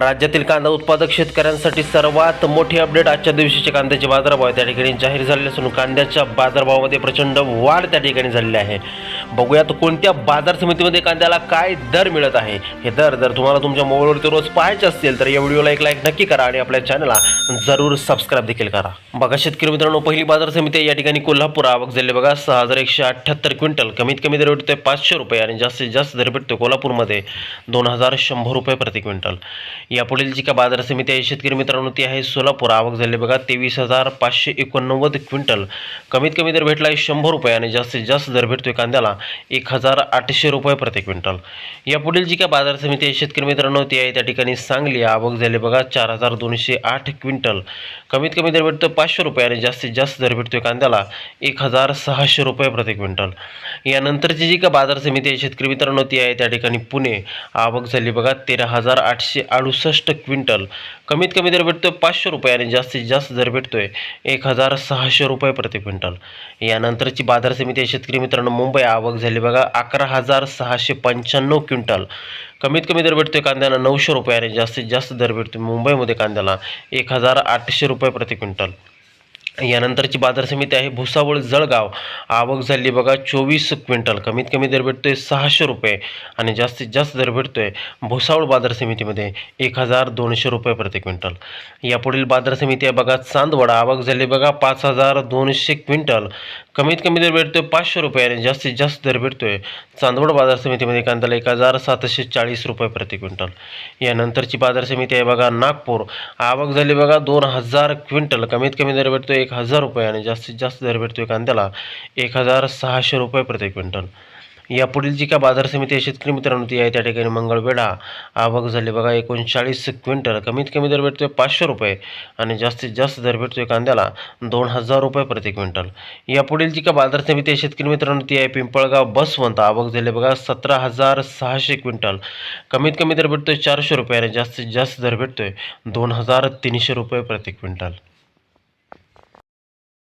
राज्यातील कांदा उत्पादक शेतकऱ्यांसाठी सर्वात मोठी अपडेट आजच्या दिवशीचे कांद्याचे बाजारभाव त्या ठिकाणी जाहीर झालेले असून कांद्याच्या बाजारभावामध्ये प्रचंड वाढ त्या ठिकाणी झालेली आहे. बघूयात कोणत्या बाजार समितीमध्ये कांद्याला काय दर मिळत आहे. हे दर जर तुम्हाला तुमच्या मोबाईलवरती रोज पाहायचे असतील तर या व्हिडिओला एक लाईक नक्की करा आणि आपल्या चॅनलला जरूर सबस्क्राईब देखील करा. बघा शेतकरी मित्रांनो पहिली बाजार समिती आहे. या ठिकाणी कोल्हापूर आवक झाले बघा. सहा हजार एकशे अठ्ठ्याहत्तर क्विंटल. कमीत कमी दर भेटतोय पाचशे रुपये आणि जास्तीत जास्त दर भेटतोय कोल्हापूरमध्ये दोन हजार शंभर रुपये प्रति क्विंटल. यापुढील जी का बाजार समिती आहे शेतकरी मित्रांनो ती आहे सोलापूर. आवक झाली बघा तेवीस हजार पाचशे एकोणनव्वद क्विंटल. कमीत कमी दर भेटला आहे शंभर रुपये आणि जास्तीत जास्त दर भेटतोय कांद्याला. एक हजार आठशे रुपये प्रति क्विंटल. यापुढील जी का बाजार समिती आहे शेतकरी मित्रांनो ती आहे त्या ठिकाणी सांगली. आवक झाली बघा चार हजार दोनशे आठ क्विंटल. कमीत कमी दर भेटतो पाचशे रुपये आणि जास्तीत जास्त दर भेटतोय कांद्याला एक हजार सहाशे रुपये प्रति क्विंटल. यानंतरची जी का बाजार समिती आहे शेतकरी मित्रांनो ती आहे त्या ठिकाणी पुणे. आवक झाली बघा तेरा हजार आठशे अडुसष्ट क्विंटल. कमीत कमी दर भेटतोय पाचशे रुपये आणि जास्तीत जास्त दर भेटतोय एक हजार सहाशे रुपये प्रति क्विंटल. यानंतरची बाजार समिती आहे शेतकरी मित्रांनो मुंबई. आवक आवक झाली. बघा अकरा हजार सहाशे पंच्याण्णव क्विंटल. कमीत कमी दर भेटतोय कांद्याला नऊशे रुपये आणि जास्तीत जास्त दर भेटतोय मुंबईमध्ये कांद्याला एक हजार आठशे रुपये प्रति क्विंटल. यानंतरची बाजार समिती आहे भुसावळ जळगाव. आवक झाली बघा चोवीस क्विंटल. कमीत कमी दर भेटतोय सहाशे रुपये आणि जास्तीत जास्त दर भेटतोय भुसावळ बाजार समितीमध्ये एक हजार दोनशे रुपये प्रति क्विंटल. यापुढील बाजार समिती आहे बघा चांदवड. आवक झाली बघा पाच हजार दोनशे क्विंटल. कमीत कमी दर भेटतोय पाचशे रुपये आणि जास्तीत जास्त दर भेटतोय चांदवड बाजार समितीमध्ये कांद्याला एक हजार सातशे चाळीस रुपये प्रति क्विंटल. यानंतरची बाजार समिती आहे बघा नागपूर. आवक झाली बघा दोन हजार क्विंटल. कमीत कमी दर भेटतोय एक हजार रुपये आणि जास्तीत जास्त दर भेटतोय कांद्याला एक हजार सहाशे रुपये प्रति क्विंटल. यापुढील जी का बाजार समिती आहे शेतकरी मित्रांनो ती आहे त्या ठिकाणी मंगळवेढा. आवक झाली बघा एकोणचाळीस क्विंटल. कमीत कमी दर भेटतोय पाचशे रुपये आणि जास्तीत जास्त दर भेटतोय कांद्याला दोन हजार रुपये प्रति क्विंटल. यापुढील जी का बाजार समिती आहे शेतकरी मित्रांनो ती आहे पिंपळगाव बसवंत. आवक झाली बघा सतरा हजार सहाशे क्विंटल. कमीत कमी दर भेटतोय चारशे रुपये आणि जास्तीत जास्त दर भेटतोय दोन हजार तीनशे रुपये प्रति क्विंटल.